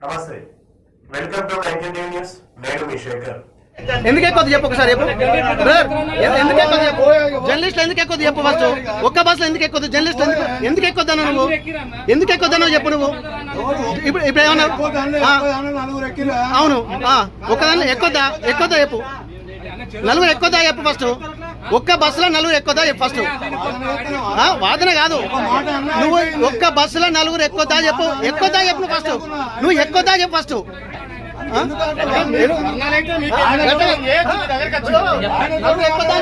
నమస్తే. Welcome to icon news నేను మీ శేఖర్. ఎందుకు ఎక్కువ చెప్పు ఒకసారి చెప్పు. ఎందుకు ఎక్కువ చెప్పు? జర్నలిస్ట్ ఎందుకు ఎక్కువ చెప్పు ఫస్ట్ ఒక్క బస్ ఎందుకు ఎక్కువ జర్నలిస్ట్ ఎందుకు ఎందుకు ఎక్కువ నువ్వు? ఎందుకు ఎక్కువ చెప్పు నువ్వు? ఇప్పుడు ఇప్పుడు ఏమన్నా అవును. ఒక్కదాన్ని ఎక్కువ ఎక్కువ చెప్పు. నలుగురు ఎక్కువ చెప్పు ఫస్ట్ ఒక్క బస్సులో నలుగురు ఎక్కువదా చెప్పు ఫస్ట్ ఆ, వాదన కాదు. నువ్వు ఒక్క బస్సులో నలుగురు ఎక్కువదా చెప్పు. ఎక్కువదా చెప్పు ఫస్ట్ నువ్వు ఎక్కువదా చెప్పు ఫస్ట్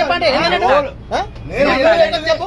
చెప్పండి. చెప్పు.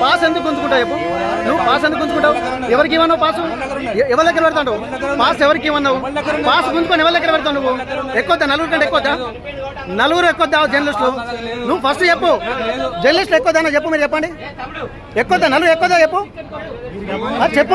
పాస్ ఎందుకు గుంజుకుంటావు చెప్పు? నువ్వు పాస్ ఎందుకు గుంజుకుంటావు? ఎవరికి ఇవ్వన్నావు పాస్? ఎ- ఎవరి దగ్గర పెడతాడు పాస్ ఎవరికి ఇవ్వన్నావు పాస్ గుంజుకొని ఎవరి దగ్గర పెడతావు నువ్వు? ఎక్కువద్దా? నలుగురు కంటే ఎక్కువద్దా? నలుగురు ఎక్కువద్దా జర్నలిస్టులు? నువ్వు ఫస్ట్ చెప్పు. జర్నలిస్టులు ఎక్కువదా చెప్పు మీరు చెప్పండి. ఎక్కువద్దా? నలుగురు ఎక్కువదా చెప్పు? ఆ, చెప్పు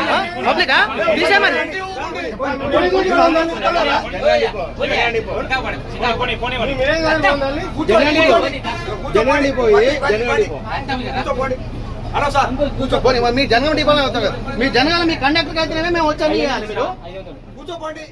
పబ్లికా? తీసే మరి? పోనీ, మరి మీ జనగం డిపోలో అవుతారు కదా మీ జనగాల మీ కండక్టర్ అయితేనే మేము మీరు. కూర్చోపోండి.